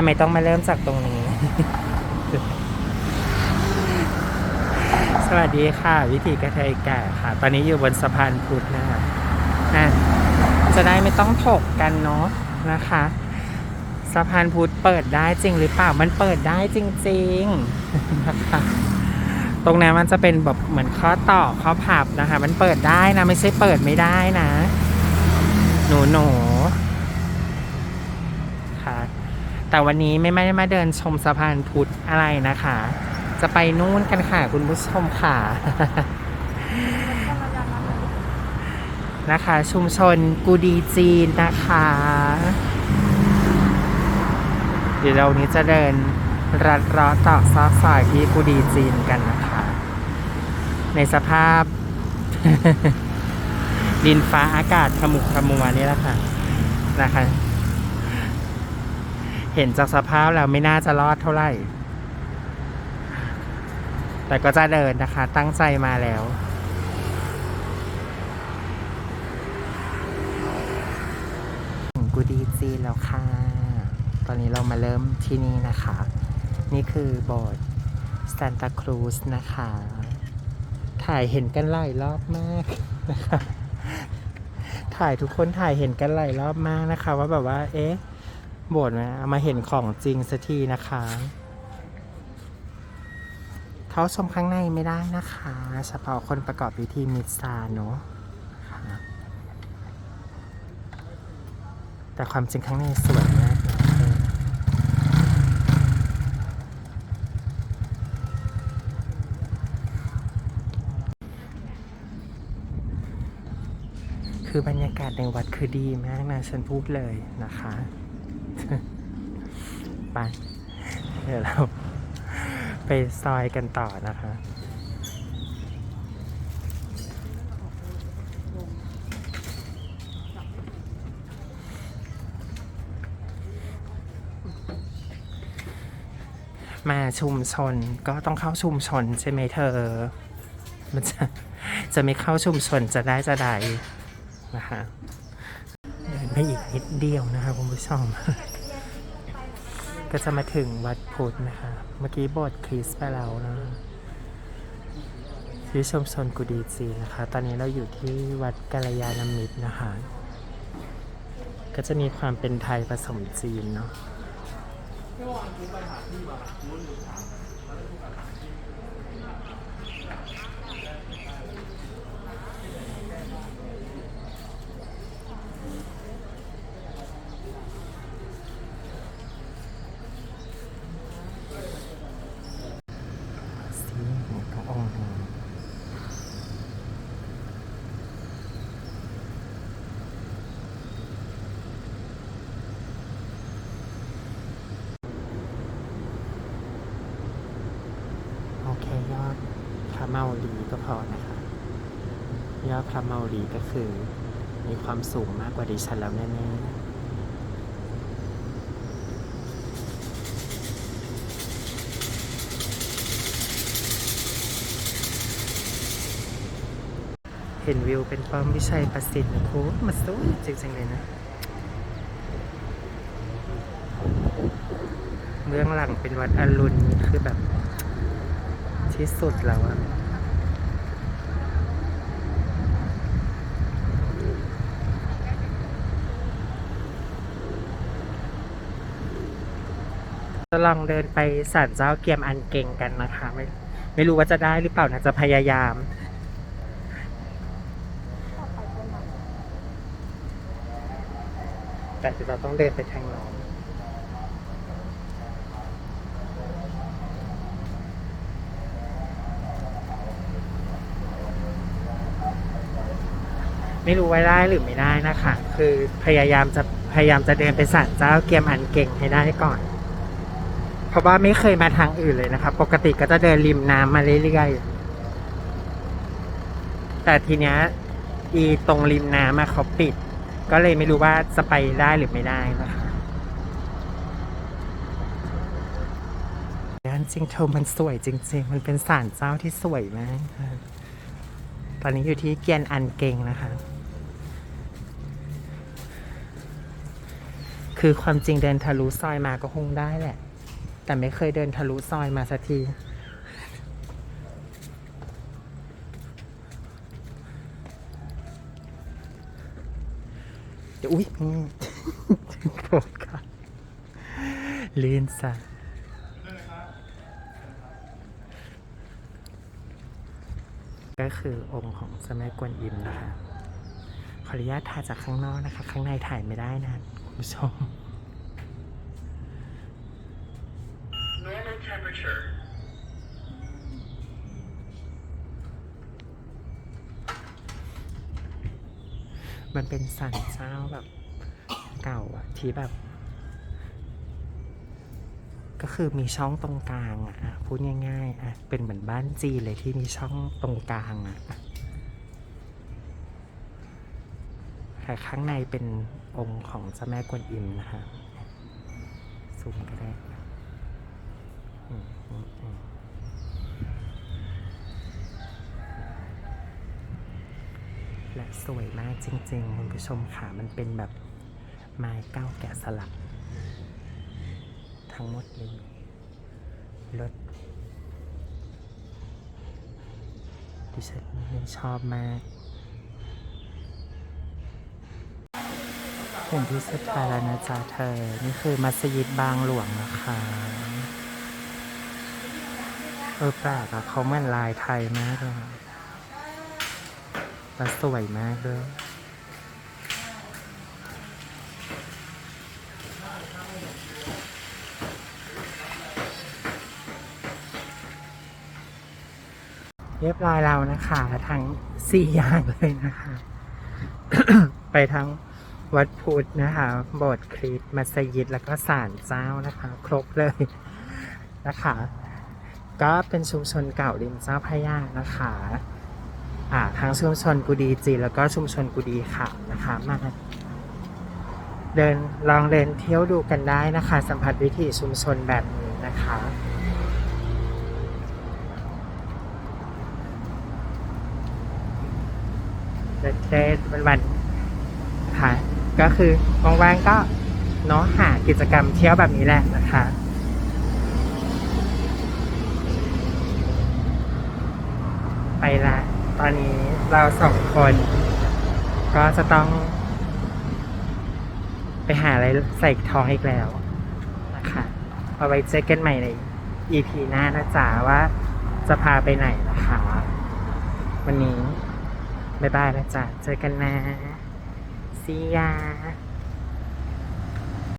ำไมต้องมาเริ่มจากตรงนี้ สวัสดีค่ะ วิธีกระเทยแก่ค่ะ ตอนนี้อยู่บนสะพานพุทธนะคะนะจะได้ไม่ต้องถกกันเนาะนะคะ สะพานพุทธเปิดได้จริงหรือเปล่า มันเปิดได้จริงๆนะคะตรงนั้นมันจะเป็นแบบเหมือนข้อต่อข้อพับนะคะ มันเปิดได้นะ ไม่ใช่เปิดไม่ได้นะ หนูหนู แต่วันนี้ไม่ไม่ได้มาเดินชมสะพานพุทธอะไรนะคะ จะไปนู่นกันค่ะคุณผู้ชมค่ะ นะคะ ชุมชนกูดีจีนนะคะ เดี๋ยวเรานี้จะเดินรัดเล้อต่อซอกซอยที่กูดีจีนกันนะคะ ในสภาพ ดินฟ้าอากาศขมุกขมัวนี่แหละค่ะนะคะ เห็นจากสภาพแล้วไม่น่าจะรอดเท่าไหร่ แต่ก็จะเดินนะคะ ตั้งใจมาแล้ว กูดีจีแล้วค่ะ ตอนนี้เรามาเริ่มที่นี่นะคะ นี่คือโบสถ์ซานตาครูสนะคะ ถ่ายเห็นกันหลายรอบมากนะคะถ่ายทุกคนถ่ายเห็นกันหลายรอบมากนะคะ ว่าแบบว่า เอ๊ะ โบสถ์นะมาเห็นของจริงสักทีนะคะ เขาชมข้างในไม่ได้นะคะเฉพาะคนประกอบพิธีมิสซาเนอะแต่ความจริงข้างในสวยมากคือบรรยากาศในวัดคือดีมากนะ ฉันพูดเลยนะคะ ไปเดี๋ยวเราไปซอยกันต่อนะคะมาชุมชนก็ต้องเข้าชุมชนใช่ไหมเธอ มันจะจะไม่เข้าชุมชนจะได้จะได้นะคะ เดินไปอีกนิดเดียวนะคะคุณผู้ชม ก็จะมาถึงวัดพุทธนะคะ เมื่อกี้โบสถ์คริสต์ไปแล้วนะที่ชมชนกุดีจีนนะคะ ตอนนี้เราอยู่ที่วัดกัลยาณมิตรนะคะ ก็จะมีความเป็นไทยผสมจีนเนาะ สีหัวพระองค์หนึ่งโอเค ยอดพระ เมาลีก็พอนะคะยอดพระเมาลีก็คือ มีความสูงมากกว่าดิฉันแล้วแน่ๆเห็นวิวเป็นป้อมวิชัยประสิทธิ์นะครูมันสวยจริงๆเลยนะ เบื้องหลังเป็นวัดอรุณนี่คือแบบที่สุดแล้วอะ จะลองเดินไปศาลเจ้าเกียมอันเก่งกันนะคะ ไม่ไม่รู้ว่าจะได้หรือเปล่านะจะพยายาม แต่เราต้องเดินไปทางโน้นไม่รู้ว่าได้หรือไม่ได้นะคะ คือพยายามจะพยายามจะเดินไปศาลเจ้าเกียมอันเก่งให้ได้ก่อน เพราะว่าไม่เคยมาทางอื่นเลยนะคะปกติก็จะเดินริมน้ำมาเรื่อยๆ แต่ทีเนี้ยอีตรงริมน้ำอะเขาปิด ก็เลยไม่รู้ว่าจะไปได้หรือไม่ได้นะคะด้านจริงเธอมันสวยจริง ๆ มันเป็นศาลเจ้าที่สวยมากค่ะตอนนี้อยู่ที่เกียนอันเกงนะคะ คือความจริงเดินทะลุซอยมาก็คงได้แหละ แต่ไม่เคยเดินทะลุซอยมาสักที เดี๋ยวอุ้ยโกรธค่ะลื่นซะก็คือองค์ของสมแม่กวนอิมนะคะ ขออนุญาตถ่ายจากข้างนอกนะคะ ข้างในถ่ายไม่ได้นะคุณผู้ชม มันเป็นสันเจ้าแบบเก่าอะที่แบบ ก็คือมีช่องตรงกลางอะพูดง่ายๆอะเป็นเหมือนบ้านจีนเลยที่มีช่องตรงกลางอะอะแต่ข้างในเป็นองค์ของเจ้าแม่กวนอิมนะคะซูมก็ได้อืมอืมอืมและ สวยมากจริงๆคุณผู้ชมค่ะ มันเป็นแบบไม้เก้าแกะสลัก ทั้งหมดเลยรถดิฉันไม่ชอบมากเห็นที่สุดท้ายแล้วนะจ๊ะเธอ นี่คือมัสยิดบางหลวงนะคะ เออแปลกอะเขาเหมือนลายไทยมากเลยอะ และสวยมากด้วยเรียบร้อยแล้วนะคะ ทั้งสี่อย่างเลยนะคะ ไปทั้งวัดพุทธนะคะโบสถ์คริสต์มัสยิดแล้วก็ศาลเจ้านะคะ ครบเลยนะคะ ก็เป็นชุมชนเก่าริมเจ้าพระยานะคะ อ่าทั้งชุมชนกุดีจีนแล้วก็ชุมชนกุดีขาวนะคะมาเดินลองเดินเที่ยวดูกันได้นะคะ สัมผัสวิถีชุมชนแบบนี้นะคะเด็ดวันวันๆค่ะก็คือว่างๆก็เนาะหากิจกรรมเที่ยวแบบนี้แหละนะคะไปละ ตอนนี้เราสองคน ก็จะต้อง ไปหาอะไรใส่ท้องอีกแล้วนะคะเอาไว้เจอกันใหม่ใน EP หน้านะจ๊ะว่าจะพาไปไหนนะคะ วันนี้ บ๊ายบายนะจ๊ะเจอกันนะ See ya